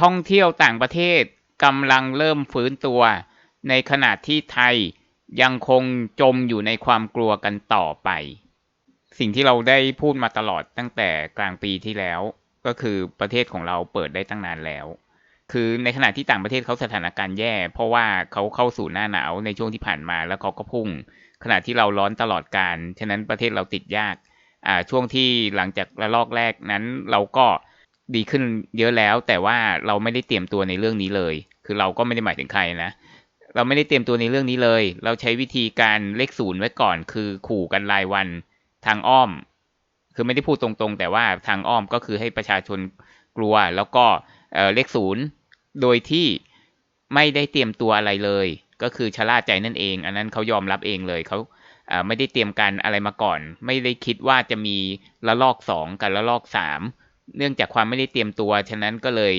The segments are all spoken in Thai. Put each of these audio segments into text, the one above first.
ท่องเที่ยวต่างประเทศกำลังเริ่มฟื้นตัว ในขณะที่ไทยยังคงจมอยู่ในความกลัวกันต่อไป สิ่งที่เราได้พูดมาตลอดตั้งแต่กลางปีที่แล้ว ก็คือประเทศของเราเปิดได้ตั้งนานแล้ว คือในขณะที่ต่างประเทศเขาสถานการณ์แย่ เพราะว่าเขาเข้าสู่หน้าหนาวในช่วงที่ผ่านมาแล้วเขาก็พุ่ง ขณะที่เราร้อนตลอดการ ฉะนั้นประเทศเราติดยาก อ่าช่วงที่หลังจากระลอกแรกนั้นเราก็ ดีขึ้นเยอะแล้ว แต่ว่าเราไม่ได้เตรียมตัวในเรื่องนี้เลย คือเราก็ไม่ได้หมายถึงใครนะเราไม่ได้เตรียมตัวในเรื่องนี้เลย เราใช้วิธีการเลขศูนย์ไว้ก่อน คือขู่กันรายวันทางอ้อม คือไม่ได้พูดตรงๆ แต่ว่าทางอ้อมก็คือให้ประชาชนกลัว แล้วก็เลขศูนย์โดยที่ไม่ได้เตรียมตัวอะไรเลย ก็คือชะล่าใจนั่นเอง อันนั้นเขายอมรับเองเลยเขาไม่ได้เตรียมการอะไรมาก่อน ไม่ได้คิดว่าจะมีระลอกสองกับระลอกสาม เนื่องจากความไม่ได้เตรียมตัว ฉะนั้นก็เลย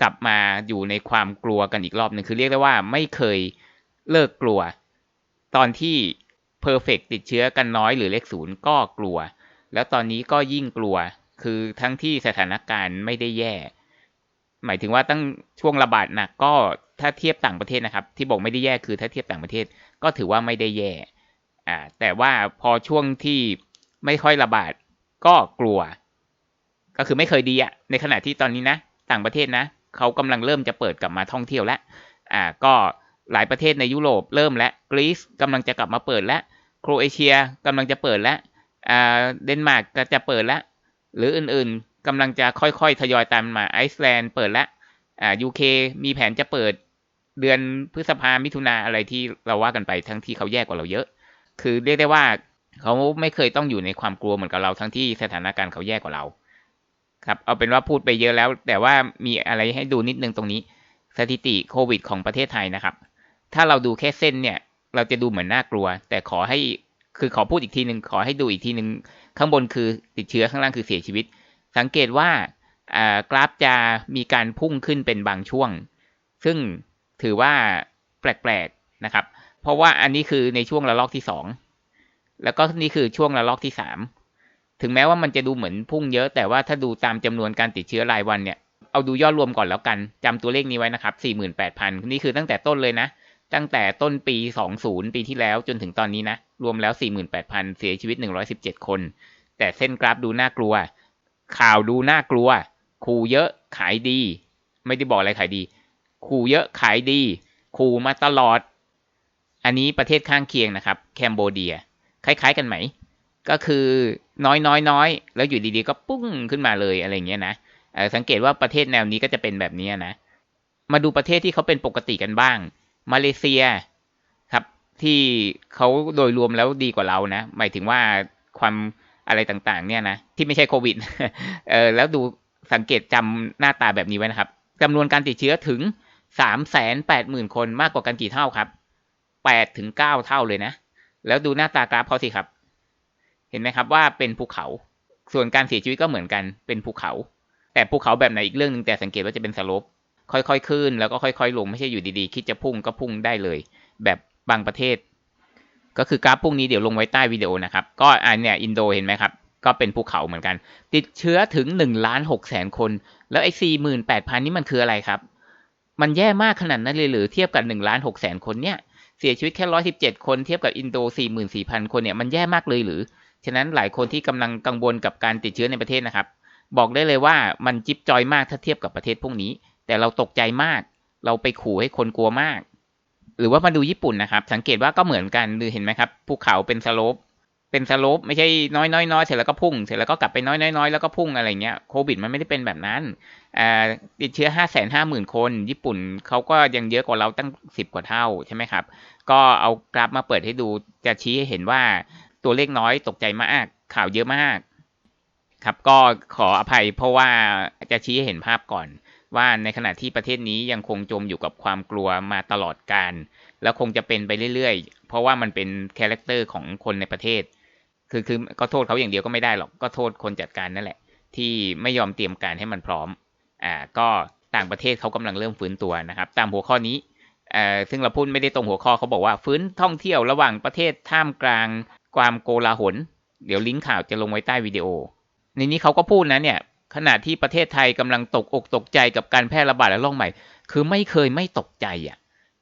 กลับมาอยู่ในความกลัวกันอีกรอบหนึ่งคือเรียกได้ว่าไม่เคยเลิกกลัว ตอนที่เพอร์เฟกติดเชื้อกันน้อยหรือเลขศูนย์ก็กลัว แล้วตอนนี้ก็ยิ่งกลัว คือทั้งที่สถานการณ์ไม่ได้แย่ หมายถึงว่าตั้งช่วงระบาดหนักก็ถ้าเทียบต่างประเทศนะครับ ที่บอกไม่ได้แย่คือถ้าเทียบต่างประเทศก็ถือว่าไม่ได้แย่อ่าแต่ว่าพอช่วงที่ไม่ค่อยระบาดก็กลัว ก็คือไม่เคยดีอะในขณะที่ตอนนี้นะ ต่างประเทศนะเขากำลังเริ่มจะเปิดกลับมาท่องเที่ยวแล้วอ่าก็หลายประเทศในยุโรปเริ่มแล้วกรีซกำลังจะกลับมาเปิดแล้วโครเอเชียกำลังจะเปิดแล้วอ่าเดนมาร์กก็จะเปิดแล้วหรืออื่นๆกำลังจะค่อยๆทยอยตามมาไอซ์แลนด์เปิดแล้วอ่ายูเคมีแผนจะเปิดเดือนพฤษภามิถุนาอะไรที่เราว่ากันไปทั้งที่เขาแย่กว่าเราเยอะ คือเรียกได้ว่าเขาไม่เคยต้องอยู่ในความกลัวเหมือนกับเราทั้งที่สถานการณ์เขาแย่กว่าเรา ครับเอาเป็นว่าพูดไปเยอะแล้ว แต่ว่ามีอะไรให้ดูนิดนึงตรงนี้ สถิติโควิดของประเทศไทยนะครับ ถ้าเราดูแค่เส้นเนี่ย เราจะดูเหมือนน่ากลัว แต่ขอให้คือขอพูดอีกทีหนึ่งขอให้ดูอีกทีหนึ่งข้างบนคือติดเชื้อข้างล่างคือเสียชีวิต สังเกตว่ากราฟจะมีการพุ่งขึ้นเป็นบางช่วง ซึ่งถือว่าแปลกๆนะครับ เพราะว่าอันนี้คือในช่วงระลอกที่สองแล้วก็นี่คือช่วงระลอกที่สาม ถึงแม้ว่ามันจะดูเหมือนพุ่งเยอะ แต่ว่าถ้าดูตามจำนวนการติดเชื้อรายวันเนี่ย เอาดูยอดรวมก่อนแล้วกันจำตัวเลขนี้ไว้นะครับ 48,000 นี่คือตั้งแต่ต้นเลยนะ ตั้งแต่ต้นปี 20 ปีที่แล้วจนถึงตอนนี้นะ รวมแล้ว 48,000 เสียชีวิต 117 คน แต่เส้นกราฟดูน่ากลัว ข่าวดูน่ากลัว ขู่เยอะขายดี ไม่ได้บอกอะไรขายดี ขู่เยอะขายดี ขู่มาตลอด อันนี้ประเทศข้างเคียงนะครับ แคนเบเดีย คล้าย ๆ กันไหม ก็คือน้อยน้อยน้อยแล้วอยู่ดีๆ ก็ปุ้งขึ้นมาเลยอะไรเงี้ยนะสังเกตว่าประเทศแนวนี้ก็จะเป็นแบบนี้นะ มาดูประเทศที่เขาเป็นปกติกันบ้าง มาเลเซียครับที่เขาโดยรวมแล้วดีกว่าเรานะ หมายถึงว่าความอะไรต่างๆ เนี่ยนะที่ไม่ใช่โควิดเออแล้วดูสังเกตจำหน้าตาแบบนี้ไว้นะครับจำนวนการติดเชื้อถึงสามแสนแปดหมื่นคนมากกว่ากันกี่เท่าครับแปดถึงเก้าเท่าเลยนะ แล้วดูหน้าตากราฟเขาสิครับ เห็นไหมครับว่าเป็นภูเขา ส่วนการเสียชีวิตก็เหมือนกันเป็นภูเขา แต่ภูเขาแบบไหนอีกเรื่องหนึ่งแต่สังเกตว่าจะเป็นสลปค่อยๆขึ้น แล้วก็ค่อยๆลงไม่ใช่อยู่ดีๆ คิดจะพุ่งก็พุ่งได้เลย แบบบางประเทศ ก็คือกราฟพุ่งนี้เดี๋ยวลงไว้ใต้วิดีโอนะครับ ก็อันเนี้ยอินโดเห็นไหมครับ ก็เป็นภูเขาเหมือนกัน ติดเชื้อถึงหนึ่งล้านหกแสนคน แล้วไอ้สี่หมื่นแปดพันนี่มันคืออะไรครับ มันแย่มากขนาดนั้นเลยหรือเทียบกับหนึ่งล้านหกแสนคนเนี่ยเสียชีวิตแค่ร้อยสิบเจ็ดคนเทียบกับอินโดสี่หมื่นสี่พันคนเนี่ยมันแย่มากเลยหรือ ฉะนั้นหลายคนที่กำลังกังวลกับการติดเชื้อในประเทศนะครับ บอกได้เลยว่ามันจิ๊บจอยมากถ้าเทียบกับประเทศพวกนี้ แต่เราตกใจมาก เราไปขู่ให้คนกลัวมาก หรือว่ามาดูญี่ปุ่นนะครับ สังเกตว่าก็เหมือนกันดูเห็นไหมครับภูเขาเป็นสโลปเป็นสโลปไม่ใช่น้อยน้อยน้อยเสร็จแล้วก็พุ่ง เสร็จแล้วก็กลับไปน้อยน้อยน้อยแล้วก็พุ่งอะไรเงี้ยโควิดมันไม่ได้เป็นแบบนั้นติดเชื้อห้าแสนห้าหมื่นคน ญี่ปุ่นเขาก็ยังเยอะกว่าเราตั้งสิบกว่าเท่าใช่ไหมครับ ก็เอากราฟมาเปิดให้ดูจะชี้ให้เห็นว่า ตัวเลขน้อยตกใจมาก ข่าวเยอะมาก ครับก็ขออภัยเพราะว่าจะชี้ให้เห็นภาพก่อน ว่าในขณะที่ประเทศนี้ยังคงจมอยู่กับความกลัวมาตลอดการ แล้วคงจะเป็นไปเรื่อยๆ เพราะว่ามันเป็นคาแรคเตอร์ของคนในประเทศ คือคือก็โทษเขาอย่างเดียวก็ไม่ได้หรอกก็โทษคนจัดการนั่นแหละ ที่ไม่ยอมเตรียมการให้มันพร้อมอ่าก็ต่างประเทศเขากำลังเริ่มฟื้นตัวนะครับ ตามหัวข้อนี้อ่าซึ่งเราพูดไม่ได้ตรงหัวข้อเขาบอกว่าฟื้นท่องเที่ยวระหว่างประเทศท่ามกลาง ความโกลาหล เดี๋ยวลิงก์ข่าวจะลงไว้ใต้วิดีโอ ในนี้เขาก็พูดนะเนี่ย ขณะที่ประเทศไทยกำลังตกอกตกใจกับการแพร่ระบาดระลอกใหม่ คือไม่เคยไม่ตกใจอะ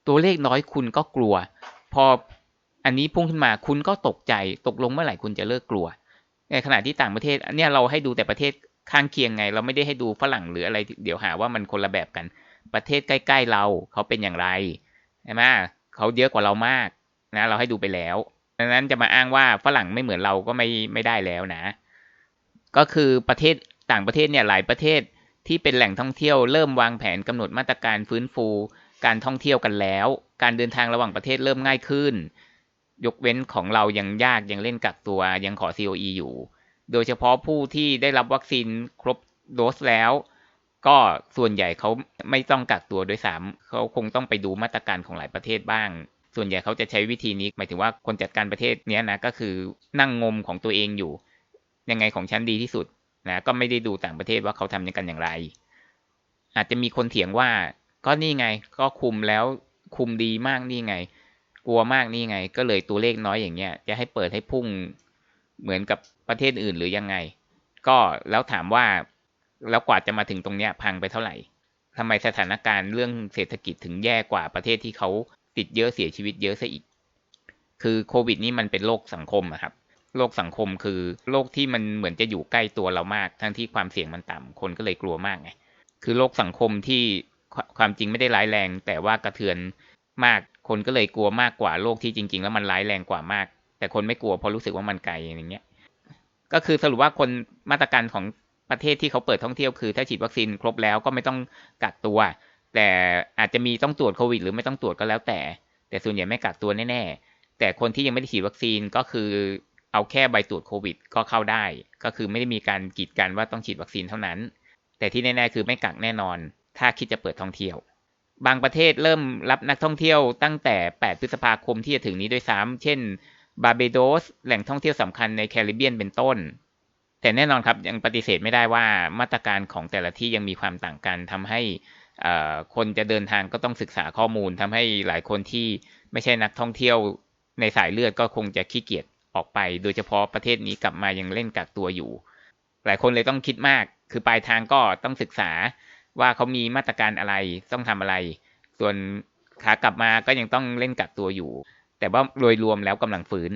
ตัวเลขน้อยคุณก็กลัว พออันนี้พุ่งขึ้นมาคุณก็ตกใจ ตกลงเมื่อไหร่คุณจะเลิกกลัว ในขณะที่ต่างประเทศเนี่ยเราให้ดูแต่ประเทศข้างเคียงไง เราไม่ได้ให้ดูฝรั่งหรืออะไร เดี๋ยวหาว่ามันคนละแบบกัน ประเทศใกล้ ๆ เราเขาเป็นอย่างไรใช่ไหมเขาเยอะกว่าเรามากนะ เราให้ดูไปแล้ว ดังนั้นจะมาอ้างว่าฝรั่งไม่เหมือนเราก็ไม่ไม่ได้แล้วนะ ก็คือประเทศต่างประเทศเนี่ยหลายประเทศที่เป็นแหล่งท่องเที่ยวเริ่มวางแผนกำหนดมาตรการฟื้นฟู การท่องเที่ยวกันแล้ว การเดินทางระหว่างประเทศเริ่มง่ายขึ้น ยกเว้นของเรายังยากยังเล่นกักตัวยังขอ COE อยู่ โดยเฉพาะผู้ที่ได้รับวัคซีนครบโดสแล้ว ก็ส่วนใหญ่เขาไม่ต้องกักตัวโดยสามเขาคงต้องไปดูมาตรการของหลายประเทศบ้าง ส่วนใหญ่เขาจะใช้วิธีนี้หมายถึงว่าคนจัดการประเทศเนี้ยนะก็คือนั่งงมของตัวเองอยู่ ยังไงของฉันดีที่สุดนะก็ไม่ได้ดูต่างประเทศว่าเขาทำกันอย่างไร อาจจะมีคนเถียงว่าก็นี่ไงก็คุมแล้วคุมดีมากนี่ไง กลัวมากนี่ไง ก็เลยตัวเลขน้อยอย่างเงี้ยจะให้เปิดให้พุ่งเหมือนกับประเทศอื่นหรือยังไง ก็แล้วถามว่าแล้วกว่าจะมาถึงตรงเนี้ยพังไปเท่าไหร่ทำไมสถานการณ์เรื่องเศรษฐกิจถึงแย่กว่าประเทศที่เขา ติดเยอะเสียชีวิตเยอะซะอีก คือโควิดนี่มันเป็นโรคสังคมอะครับโรคสังคมคือโรคที่มันเหมือนจะอยู่ใกล้ตัวเรามาก ทั้งที่ความเสี่ยงมันต่ำคนก็เลยกลัวมากไงคือโรคสังคมที่ความจริงไม่ได้ร้ายแรง แต่ว่ากระเทือนมากคนก็เลยกลัวมากกว่าโรคที่จริง ๆ แล้วมันร้ายแรงกว่ามาก แต่คนไม่กลัวเพราะรู้สึกว่ามันไกลอย่างเงี้ย ก็คือสรุปว่าคนมาตรการของประเทศที่เขาเปิดท่องเที่ยวคือ ถ้าฉีดวัคซีนครบแล้วก็ไม่ต้องกักตัว แต่อาจจะมีต้องตรวจโควิด หรือไม่ต้องตรวจก็แล้วแต่ แต่ส่วนใหญ่ไม่กักตัวแน่ๆ แต่คนที่ยังไม่ได้ฉีดวัคซีนก็คือเอาแค่ใบตรวจโควิด ก็เข้าได้ ก็คือไม่ได้มีการกีดกันว่าต้องฉีดวัคซีนเท่านั้น แต่ที่แน่ๆคือไม่กักแน่นอน ถ้าคิดจะเปิดท่องเที่ยว บางประเทศเริ่มรับนักท่องเที่ยวตั้งแต่ 8 พฤษภาคมที่จะถึงนี้ด้วยซ้ำเช่น บาเบโดส แหล่งท่องเที่ยวสำคัญในแคริบเบียนเป็นต้น แต่แน่นอนครับยังปฏิเสธไม่ได้ว่ามาตรการของแต่ละที่ยังมีความต่างกันทำให้ คนจะเดินทางก็ต้องศึกษาข้อมูลทำให้หลายคนที่ไม่ใช่นักท่องเที่ยวในสายเลือดก็คงจะขี้เกียจออกไป โดยเฉพาะประเทศนี้กลับมายังเล่นกักตัวอยู่ หลายคนเลยต้องคิดมาก คือปลายทางก็ต้องศึกษาว่าเขามีมาตรการอะไรต้องทำอะไร ส่วนขากลับมาก็ยังต้องเล่นกักตัวอยู่ แต่ว่าโดยรวมแล้วกำลังฟื้น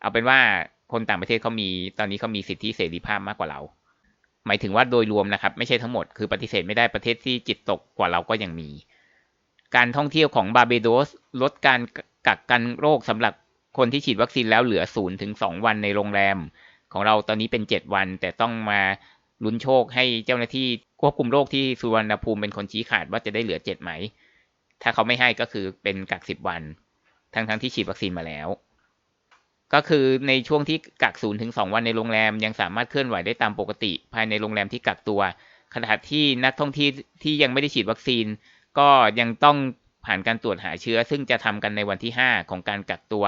เอาเป็นว่าคนต่างประเทศเขามีตอนนี้เขามีสิทธิเสรีภาพมากกว่าเรา หมายถึงว่าโดยรวมนะครับ ไม่ใช่ทั้งหมดคือปฏิเสธไม่ได้ประเทศที่จิตตกกว่าเราก็ยังมี การท่องเที่ยวของบาเบโดส ลดการกักกันโรคสำหรับคนที่ฉีดวัคซีนแล้วเหลือศูนย์ถึงสองวันในโรงแรม ของเราตอนนี้เป็นเจ็ดวัน แต่ต้องมาลุ้นโชคให้เจ้าหน้าที่ควบคุมโรคที่สุวรรณภูมิเป็นคนชี้ขาดว่าจะได้เหลือเจ็ดไหม ถ้าเขาไม่ให้ก็คือเป็นกักสิบวัน ทั้งทั้งที่ฉีดวัคซีนมาแล้ว ก็คือในช่วงที่กักศูนย์ถึงสองวันในโรงแรม ยังสามารถเคลื่อนไหวได้ตามปกติ ภายในโรงแรมที่กักตัว ขณะที่นักท่องเที่ยวที่ยังไม่ได้ฉีดวัคซีน ก็ยังต้องผ่านการตรวจหาเชื้อ ซึ่งจะทำกันในวันที่ 5 ของการกักตัว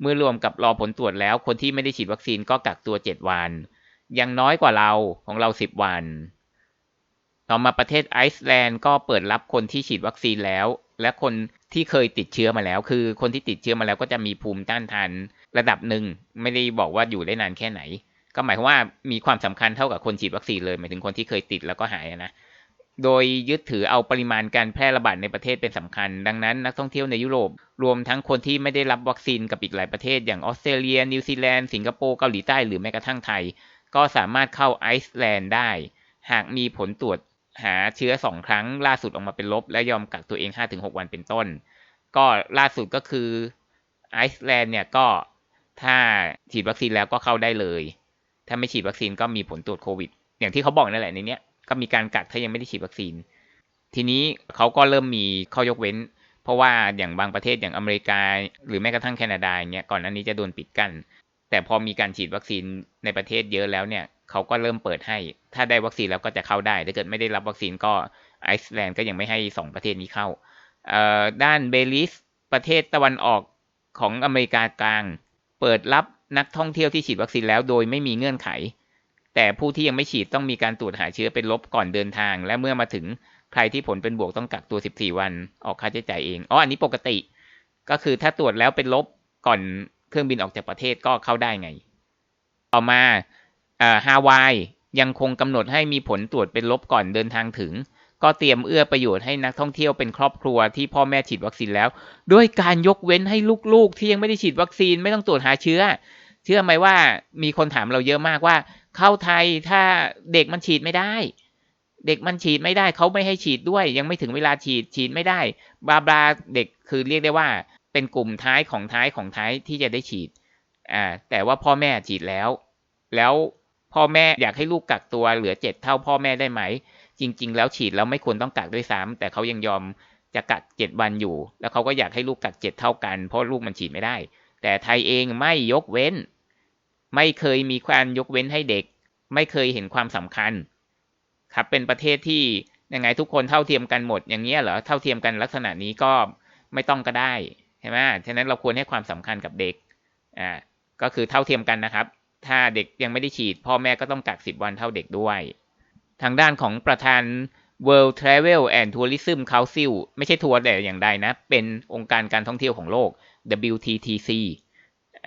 เมื่อรวมกับรอผลตรวจแล้ว คนที่ไม่ได้ฉีดวัคซีนก็กักตัว 7 วัน ยังน้อยกว่าเราของเรา 10 วัน ต่อมาประเทศไอซ์แลนด์ก็เปิดรับคนที่ฉีดวัคซีนแล้ว และคนที่เคยติดเชื้อมาแล้ว คือคนที่ติดเชื้อมาแล้วก็จะมีภูมิต้านทาน ระดับหนึ่งไม่ได้บอกว่าอยู่ได้นานแค่ไหน ก็หมายความว่ามีความสำคัญเท่ากับคนฉีดวัคซีนเลยหมายถึงคนที่เคยติดแล้วก็หายนะโดยยึดถือเอาปริมาณการแพร่ระบาดในประเทศเป็นสำคัญ ดังนั้นนักท่องเที่ยวในยุโรป รวมทั้งคนที่ไม่ได้รับวัคซีนกับอีกหลายประเทศ อย่างออสเตรเลีย นิวซีแลนด์ สิงคโปร์ เกาหลีใต้ หรือแม้กระทั่งไทย ก็สามารถเข้าไอซ์แลนด์ได้ หากมีผลตรวจหาเชื้อ 2 ครั้งล่าสุดออกมาเป็นลบ และยอมกักตัวเอง 5-6 วันเป็นต้น ก็ล่าสุดก็คือไอซ์แลนด์เนี่ยก็ ถ้าฉีดวัคซีนแล้วก็เข้าได้เลย ถ้าไม่ฉีดวัคซีนก็มีผลตรวจโควิด อย่างที่เขาบอกนั่นแหละในนี้ก็มีการกักถ้ายังไม่ได้ฉีดวัคซีน ทีนี้เขาก็เริ่มมีข้อยกเว้น เพราะว่าอย่างบางประเทศอย่างอเมริกา หรือแม้กระทั่งแคนาดาเงี้ยก่อนหน้านี้จะโดนปิดกัน้น แต่พอมีการฉีดวัคซีนในประเทศเยอะแล้วเนี่ยเขาก็เริ่มเปิดให้ ถ้าได้วัคซีนแล้วก็จะเข้าได้ ถ้าเกิดไม่ได้รับวัคซีนก็ไอซ์แลนด์ก็ยังไม่ให้ 2 ประเทศนี้เข้าด้านเบลิสประเทศตะวันออกของอเมริกากลาง เปิดรับนักท่องเที่ยวที่ฉีดวัคซีนแล้วโดยไม่มีเงื่อนไข แต่ผู้ที่ยังไม่ฉีดต้องมีการตรวจหาเชื้อเป็นลบก่อนเดินทาง และเมื่อมาถึงใครที่ผลเป็นบวกต้องกักตัว 14 วัน ออกค่าใช้จ่ายเองอ๋ออันนี้ปกติ ก็คือถ้าตรวจแล้วเป็นลบก่อนเครื่องบินออกจากประเทศก็เข้าได้ไง ต่อมาฮาวายยังคงกำหนดให้มีผลตรวจเป็นลบก่อนเดินทางถึง ก็เตรียมเอื้อประโยชน์ให้นักท่องเที่ยวเป็นครอบครัวที่พ่อแม่ฉีดวัคซีนแล้ว ด้วยการยกเว้นให้ลูกๆ ที่ยังไม่ได้ฉีดวัคซีนไม่ต้องตรวจหาเชื้อ เชื่อไหมว่ามีคนถามเราเยอะมากว่า เข้าไทยถ้าเด็กมันฉีดไม่ได้ เด็กมันฉีดไม่ได้เขาไม่ให้ฉีดด้วย ยังไม่ถึงเวลาฉีดฉีดไม่ได้ บาบาเด็กคือเรียกได้ว่า เป็นกลุ่มท้ายของท้ายของท้ายที่จะได้ฉีดอ่าแต่ว่าพ่อแม่ฉีดแล้ว แล้วพ่อแม่อยากให้ลูกกักตัวเหลือเจ็ดเท่าพ่อแม่ได้ไหม จริง ๆ แล้วฉีดแล้วไม่ควรต้องกักด้วยซ้ำแต่เขายังยอมจะกักเจ็ดวันอยู่ แล้วเขาก็อยากให้ลูกกักเจ็ดเท่ากัน เพราะลูกมันฉีดไม่ได้ แต่ไทยเองไม่ยกเว้น ไม่เคยมีการยกเว้นให้เด็ก ไม่เคยเห็นความสำคัญ ครับเป็นประเทศที่ยังไงทุกคนเท่าเทียมกันหมดอย่างเงี้ยเหรอเท่าเทียมกันลักษณะนี้ก็ไม่ต้องก็ได้ใช่ไหมฉะนั้นเราควรให้ความสำคัญกับเด็กอ่าก็คือเท่าเทียมกันนะครับ ถ้าเด็กยังไม่ได้ฉีด พ่อแม่ก็ต้องกักสิบวันเท่าเด็กด้วย ทางด้านของประธาน World Travel and Tourism Council ไม่ใช่ทัวร์แต่อย่างใดนะ เป็นองค์การการท่องเที่ยวของโลก WTTC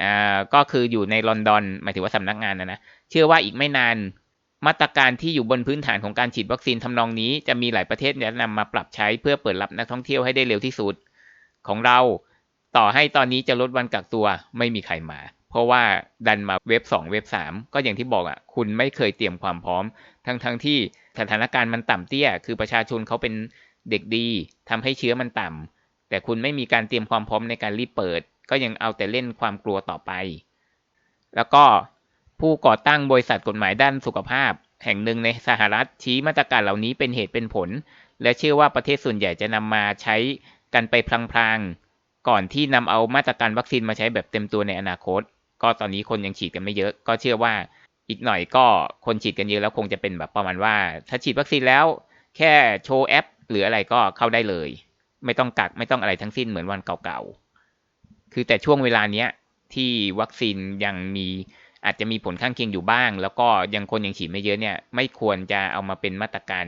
อ่าก็คืออยู่ในลอนดอน หมายถึงว่าสำนักงานนะนะ เชื่อว่าอีกไม่นานมาตรการที่อยู่บนพื้นฐานของการฉีดวัคซีนทำนองนี้ จะมีหลายประเทศจะนำมาปรับใช้เพื่อเปิดรับนักท่องเที่ยวให้ได้เร็วที่สุดของเรา ต่อให้ตอนนี้จะลดวันกักตัวไม่มีใครมา เพราะว่าดันมาเว็บ 2 เว็บ 3 ก็อย่างที่บอกอะ คุณไม่เคยเตรียมความพร้อม ทั้งทั้งที่สถานการณ์มันต่ำเตี้ย คือประชาชนเขาเป็นเด็กดีทำให้เชื้อมันต่ำแต่คุณไม่มีการเตรียมความพร้อมในการรีบเปิด ก็ยังเอาแต่เล่นความกลัวต่อไป แล้วก็ผู้ก่อตั้งบริษัทกฎหมายด้านสุขภาพ แห่งหนึ่งในสหรัฐชี้มาตรการเหล่านี้เป็นเหตุเป็นผล และเชื่อว่าประเทศส่วนใหญ่จะนำมาใช้กันไปพลางๆก่อนที่นำเอามาตรการวัคซีนมาใช้แบบเต็มตัวในอนาคต ก็ตอนนี้คนยังฉีดกันไม่เยอะ ก็เชื่อว่าอีกหน่อยก็คนฉีดกันเยอะแล้วคงจะเป็นแบบประมาณว่า ถ้าฉีดวัคซีนแล้ว แค่โชว์แอป หรืออะไรก็เข้าได้เลย ไม่ต้องกักไม่ต้องอะไรทั้งสิ้นเหมือนวันเก่าๆ คือแต่ช่วงเวลาเนี้ยที่วัคซีนยังมีอาจจะมีผลข้างเคียงอยู่บ้าง แล้วก็ยังคนยังฉีดไม่เยอะเนี่ย ไม่ควรจะเอามาเป็นมาตรการ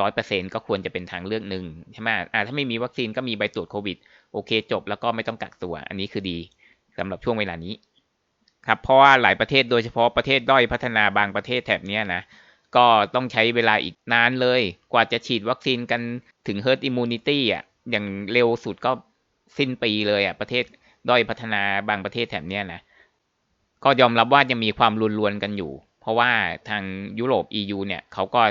ร้อยเปอร์เซ็นก็ควรจะเป็นทางเลือกหนึ่งใช่ไหมอ่าถ้าไม่มีวัคซีนก็มีใบตรวจโควิด โอเคจบแล้วก็ไม่ต้องกักตัว อันนี้คือดีสำหรับช่วงเวลานี้ ครับเพราะว่าหลายประเทศโดยเฉพาะประเทศด้อยพัฒนาบางประเทศแถบนี้นะก็ต้องใช้เวลาอีกนานเลย กว่าจะฉีดวัคซีนกันถึง herd immunity อะอย่างเร็วสุดก็สิ้นปีเลยอะประเทศด้อยพัฒนาบางประเทศแถบนี้นะก็ยอมรับว่ายังมีความรุนรวนกันอยู่ เพราะว่าทางยุโรป EU เนี่ยเขาก็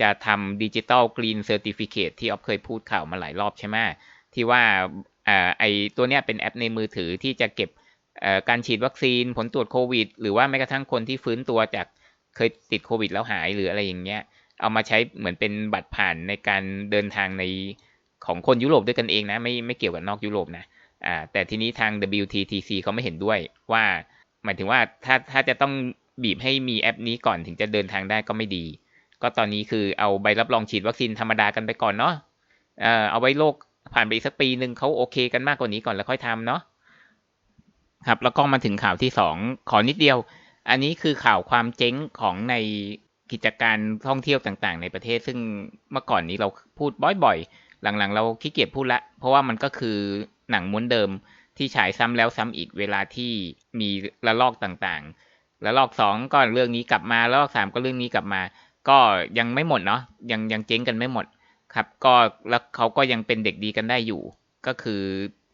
จะทำดิจิตอลกรีนเซอร์ติฟิเคที่ออฟเคยพูดข่าวมาหลายรอบใช่ไหมที่ว่าอ่าไอตัวเนี้ยเป็นแอปในมือถือที่จะเก็บ การฉีดวัคซีนผลตรวจโควิด หรือว่าแม้กระทั่งคนที่ฟื้นตัวจากเคยติดโควิดแล้วหายหรืออะไรอย่างเงี้ย เอามาใช้เหมือนเป็นบัตรผ่านในการเดินทางในของคนยุโรปด้วยกันเองนะ ไม่ไม่เกี่ยวกับนอกยุโรปนะอ่าแต่ทีนี้ทาง WTTC เขาไม่เห็นด้วยว่าหมายถึงว่าถ้าถ้าจะต้องบีบให้มีแอปนี้ก่อนถึงจะเดินทางได้ก็ไม่ดี ก็ตอนนี้คือเอาใบรับรองฉีดวัคซีนธรรมดากันไปก่อนเนาะเออเอาไว้โลกผ่านไปสักปีหนึ่งเขาโอเคกันมากกว่านี้ก่อนแล้วค่อยทำเนาะ ครับแล้วก็มาถึงข่าวที่สองขอนิดเดียว อันนี้คือข่าวความเจ๊งของในกิจการท่องเที่ยวต่างๆ ในประเทศซึ่งเมื่อก่อนนี้เราพูดบ่อยๆ หลังๆ เราขี้เกียจพูดละ เพราะว่ามันก็คือหนังม้วนเดิมที่ฉายซ้ำแล้วซ้ำอีกเวลาที่มีระลอกต่างๆ ระลอกสองก็เรื่องนี้กลับมาระลอกสามก็เรื่องนี้กลับมา ก็ยังไม่หมดเนาะยังยังเจ๊งกันไม่หมดครับ ก็แล้วเขาก็ยังเป็นเด็กดีกันได้อยู่ ก็คือ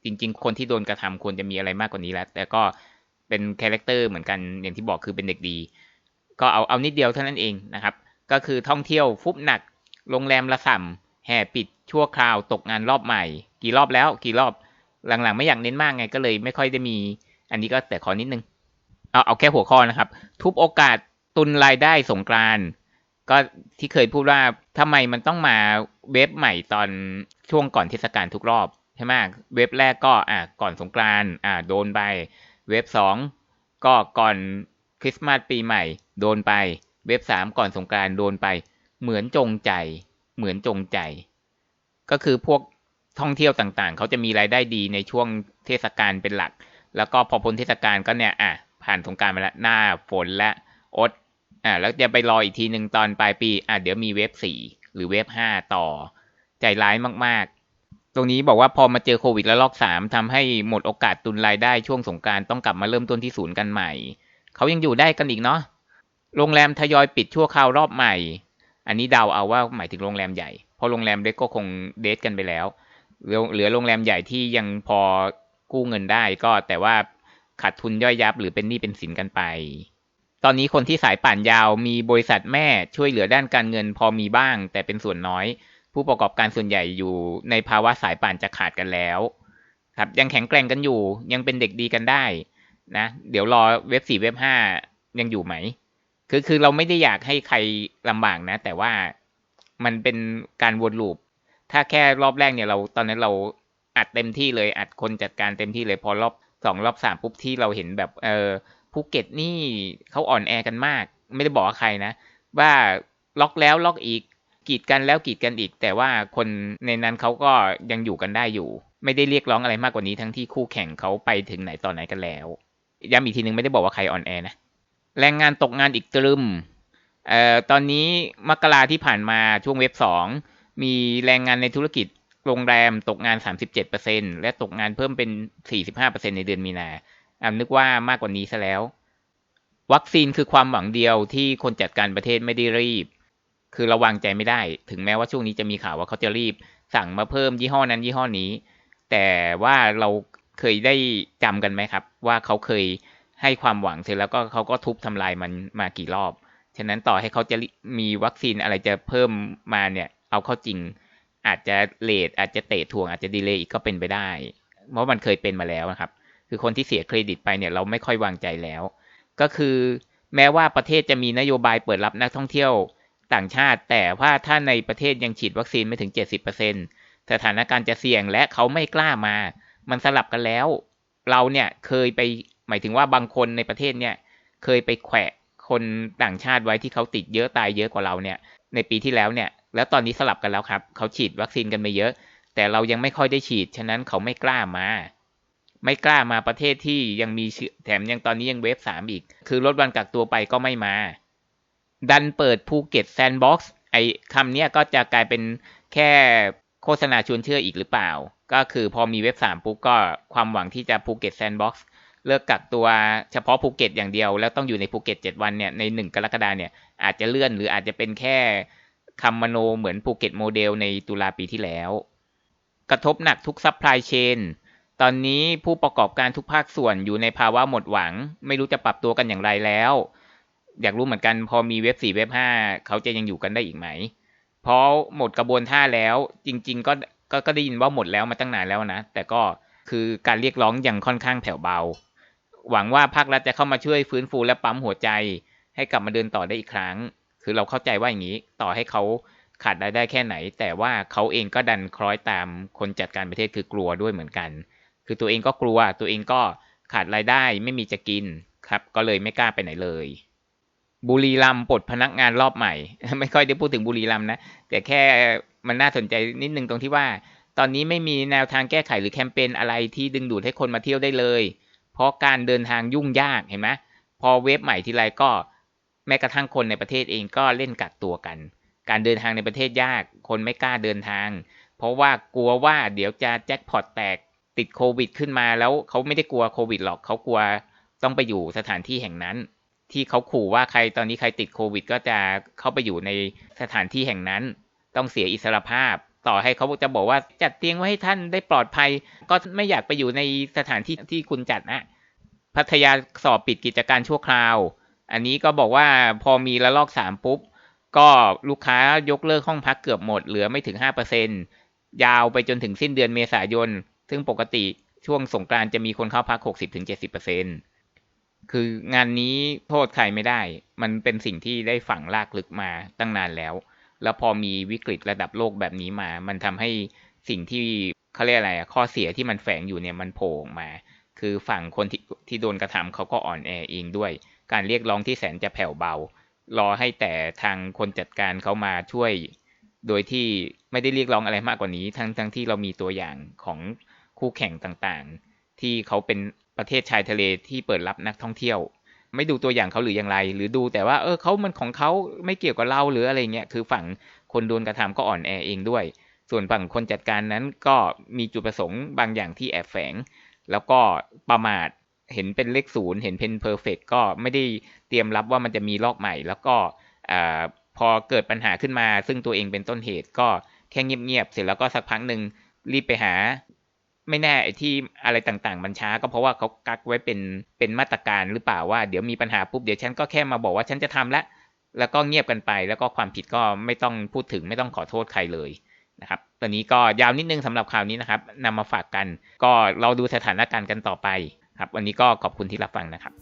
จริง ๆ คนที่โดนกระทำควรจะมีอะไรมากกว่านี้แล้ว แต่ก็เป็นคาแรคเตอร์เหมือนกันอย่างที่บอกคือเป็นเด็กดี ก็เอาเอานิดเดียวเท่านั้นเองนะครับ ก็คือท่องเที่ยวฟุบหนัก โรงแรมละส่ำแห่ปิดชั่วคราวตกงานรอบใหม่ กี่รอบแล้ว กี่รอบหลังๆ ไม่อยากเน้นมากไงก็เลยไม่ค่อยได้มี อันนี้ก็แต่ขอนิดนึงเอาเอาแค่หัวข้อนะครับ ทุบโอกาสตุนรายได้สงกรานก็ที่เคยพูดว่าทำไมมันต้องมาเว็บใหม่ตอนช่วงก่อนเทศกาลทุกรอบ ใช่ไหมเว็บแรกก็อ่าก่อนสงกรานอ่าโดนไป เว็บสองก็ก่อนคริสต์มาสปีใหม่ โดนไป เว็บสามก่อนสงกรานโดนไป เหมือนจงใจ เหมือนจงใจ ก็คือพวกท่องเที่ยวต่างๆ เขาจะมีรายได้ดีในช่วงเทศกาลเป็นหลัก แล้วก็พอพ้นเทศกาลก็เนี่ยอะผ่านสงการมาแล้วหน้าฝนและอดอ่าแล้วจะไปรออีกทีหนึ่งตอนปลายปีอะเดี๋ยวมีเว็บสี่หรือเว็บห้าต่อ ใจร้ายมาก ตรงนี้บอกว่าพอมาเจอโควิดแล้วลอกสามทำให้หมดโอกาสตุนรายได้ช่วงสงการต้องกลับมาเริ่มต้นที่ศูนย์กันใหม่ เขายังอยู่ได้กันอีกเนาะโรงแรมทยอยปิดชั่วคราวรอบใหม่ อันนี้เดาเอาว่าหมายถึงโรงแรมใหญ่เพราะโรงแรมเล็กก็คงเดทกันไปแล้วเหลือโรงแรมใหญ่ที่ยังพอกู้เงินได้ก็แต่ว่าขาดทุนย่อยยับหรือเป็นหนี้เป็นสินกันไป ตอนนี้คนที่สายป่านยาวมีบริษัทแม่ช่วยเหลือด้านการเงินพอมีบ้าง แต่เป็นส่วนน้อย ผู้ประกอบการส่วนใหญ่อยู่ในภาวะสายป่านจะขาดกันแล้ว ครับ ยังแข็งแกร่งกันอยู่ ยังเป็นเด็กดีกันได้นะ เดี๋ยวรอเว็บสี่เว็บห้ายังอยู่ไหม คือคือเราไม่ได้อยากให้ใครลำบากนะ แต่ว่ามันเป็นการวนลูป ถ้าแค่รอบแรกเนี่ยเราตอนนั้นเราอัดเต็มที่เลยอัดคนจัดการเต็มที่เลยพอรอบสองรอบสามปุ๊บที่เราเห็นแบบเออภูเก็ตนี่เขาอ่อนแอกันมาก ไม่ได้บอกใครนะ ว่าล็อกแล้วล็อกอีก กีดกันแล้วกีดกันอีก แต่ว่าคนในนั้นเขาก็ยังอยู่กันได้อยู่ ไม่ได้เรียกร้องอะไรมากกว่านี้ทั้งที่คู่แข่งเขาไปถึงไหนต่อไหนกันแล้วย้ำอีกทีนึงไม่ได้บอกว่าใครอ่อนแอนะแรงงานตกงานอีกตรึมเอ่อตอนนี้มกราที่ผ่านมาช่วงเว็บสองมีแรงงานในธุรกิจโรงแรมตกงาน 37%และตกงานเพิ่มเป็น 45%ในเดือนมีนาอ่านึกว่ามากกว่านี้ซะแล้ว วัคซีนคือความหวังเดียวที่คนจัดการประเทศไม่ได้รีบ คือระวังใจไม่ได้ ถึงแม้ว่าช่วงนี้จะมีข่าวว่าเขาจะรีบ สั่งมาเพิ่มยี่ห้อนั้นยี่ห้อนี้ แต่ว่าเราเคยได้จำกันไหมครับ ว่าเขาเคยให้ความหวังเสร็จแล้วก็เขาก็ทุบทำลายมันมากี่รอบ ฉะนั้นต่อให้เขาจะมีวัคซีนอะไรจะเพิ่มมาเนี่ย เอาเข้าจริง อาจจะเลทอาจจะเตะถ่วงอาจจะดีเลย์อีกก็เป็นไปได้ เพราะมันเคยเป็นมาแล้วนะครับ คือคนที่เสียเครดิตไปเนี่ยเราไม่ค่อย วางใจแล้ว ก็คือแม้ว่าประเทศจะมีนโยบายเปิดรับนักท่องเที่ยว ต่างชาติ แต่ว่าถ้าในประเทศยังฉีดวัคซีนไม่ถึง 70%สถานการณ์จะเสี่ยงและเขาไม่กล้ามา มันสลับกันแล้ว เราเนี่ยเคยไปหมายถึงว่าบางคนในประเทศเนี่ยเคยไปแขวะคนต่างชาติไว้ที่เขาติดเยอะตายเยอะกว่าเราเนี่ย ในปีที่แล้วเนี่ย แล้วตอนนี้สลับกันแล้วครับ เขาฉีดวัคซีนกันไปเยอะ แต่เรายังไม่ค่อยได้ฉีด ฉะนั้นเขาไม่กล้ามา ไม่กล้ามาประเทศที่ยังมีแถมยังตอนนี้ยังเวฟสามอีก คือลดวันกักตัวไปก็ไม่มา ดันเปิดภูเก็ตแซนด์บ็อกซ์ไอคำนี้ก็จะกลายเป็นแค่โฆษณาชวนเชื่ออีกหรือเปล่า ก็คือพอมีเว็บสามปุ๊บก็ความหวังที่จะภูเก็ตแซนด์บ็อกซ์เลิกกักตัวเฉพาะภูเก็ตอย่างเดียว แล้วต้องอยู่ในภูเก็ตเจ็ดวันเนี่ยในหนึ่งกรกฎาเนี่ยอาจจะเลื่อนหรืออาจจะเป็นแค่คำมโนเหมือนภูเก็ตโมเดลในตุลาปีที่แล้ว กระทบหนักทุกซัพพลายเชนตอนนี้ผู้ประกอบการทุกภาคส่วนอยู่ในภาวะหมดหวัง ไม่รู้จะปรับตัวกันอย่างไรแล้ว อยากรู้เหมือนกันพอมีเว็บสี่เว็บห้าเขาจะยังอยู่กันได้อีกไหม เพราะหมดกระบวนท่าแล้วจริง ๆ ก็ก็ก็ได้ยินว่าหมดแล้วมาตั้งนานแล้วนะ แต่ก็คือการเรียกร้องอยังค่อนข้างแผ่วเบา หวังว่าภาครัฐจะเข้ามาช่วยฟื้นฟูและปั๊มหัวใจ ให้กลับมาเดินต่อได้อีกครั้ง คือเราเข้าใจว่าอย่างนี้ต่อให้เขาขาดรายได้แค่ไหน แต่ว่าเขาเองก็ดันคล้อยตามคนจัดการประเทศคือกลัวด้วยเหมือนกัน คือตัวเองก็กลัวตัวเองก็ขาดรายได้ไม่มีจะกินครับ ก็เลยไม่กล้าไปไหนเลย บุรีรัมปลดพนักงานรอบใหม่ ไม่ค่อยได้พูดถึงบุรีรัมนะ แต่แค่มันน่าสนใจนิดนึงตรงที่ว่า ตอนนี้ไม่มีแนวทางแก้ไขหรือแคมเปญอะไรที่ดึงดูดให้คนมาเที่ยวได้เลย เพราะการเดินทางยุ่งยากเห็นไหมพอเว็บใหม่ทีไรก็แม้กระทั่งคนในประเทศเองก็เล่นกักตัวกัน การเดินทางในประเทศยาก คนไม่กล้าเดินทาง เพราะว่ากลัวว่าเดี๋ยวจะแจ็คพอตแตกติดโควิด ขึ้นมาแล้วเขาไม่ได้กลัวโควิดหรอกเขากลัวต้องไปอยู่สถานที่แห่งนั้น ที่เขาขู่ว่าใครตอนนี้ใครติดโควิด ก็จะเข้าไปอยู่ในสถานที่แห่งนั้น ต้องเสียอิสรภาพ ต่อให้เขาจะบอกว่าจัดเตียงไว้ให้ท่านได้ปลอดภัย ก็ไม่อยากไปอยู่ในสถานที่ที่คุณจัดนะพัทยาสอบปิดกิจการชั่วคราว อันนี้ก็บอกว่าพอมีระลอกสามปุ๊บ ก็ลูกค้ายกเลิกห้องพักเกือบหมดเหลือไม่ถึงห้าเปอร์เซ็นยาวไปจนถึงสิ้นเดือนเมษายน ซึ่งปกติช่วงสงกรานจะมีคนเข้าพักหกสิบถึง คืองานนี้โทษใครไม่ได้ มันเป็นสิ่งที่ได้ฝังลากลึกมาตั้งนานแล้ว แล้วพอมีวิกฤตระดับโลกแบบนี้มา มันทำให้สิ่งที่เขาเรียกอะไรข้อเสียที่มันแฝงอยู่เนี่ยมันโผล่ออกมา คือฝั่งคนที่ที่โดนกระทำเขาก็อ่อนแอเองด้วย การเรียกร้องที่แสนจะแผ่วเบา รอให้แต่ทางคนจัดการเขามาช่วย โดยที่ไม่ได้เรียกร้องอะไรมากกว่านี้ ทั้งทั้งที่เรามีตัวอย่างของคู่แข่งต่างๆ ที่เขาเป็น ประเทศชายทะเลที่เปิดรับนักท่องเที่ยว ไม่ดูตัวอย่างเขาหรืออย่างไร หรือดูแต่ว่าเออเขามันของเขาไม่เกี่ยวกับเราหรืออะไรเงี้ยคือฝั่งคนโดนกระทำก็อ่อนแอเองด้วย ส่วนฝั่งคนจัดการนั้นก็มีจุดประสงค์บางอย่างที่แอบแฝง แล้วก็ประมาทเห็นเป็นเลขศูนย์เห็นเพนเพอร์เฟกก็ไม่ได้เตรียมรับว่ามันจะมีลอกใหม่ แล้วก็พอเกิดปัญหาขึ้นมา ซึ่งตัวเองเป็นต้นเหตุก็แค่เงียบๆเสร็จแล้วก็สักพักหนึ่งรีบไปหา ไม่แน่ไอ้ที่อะไรต่างๆ มันช้าก็เพราะว่าเขากักไว้เป็นเป็นมาตรการหรือเปล่าว่าเดี๋ยวมีปัญหาปุ๊บเดี๋ยวฉันก็แค่มาบอกว่าฉันจะทำแล้วแล้วก็เงียบกันไป แล้วก็ความผิดก็ไม่ต้องพูดถึงไม่ต้องขอโทษใครเลยนะครับตอนนี้ก็ยาวนิดนึงสำหรับข่าวนี้นะครับนำมาฝากกัน ก็เราดูสถานการณ์กันต่อไปครับ วันนี้ก็ขอบคุณที่รับฟังนะครับ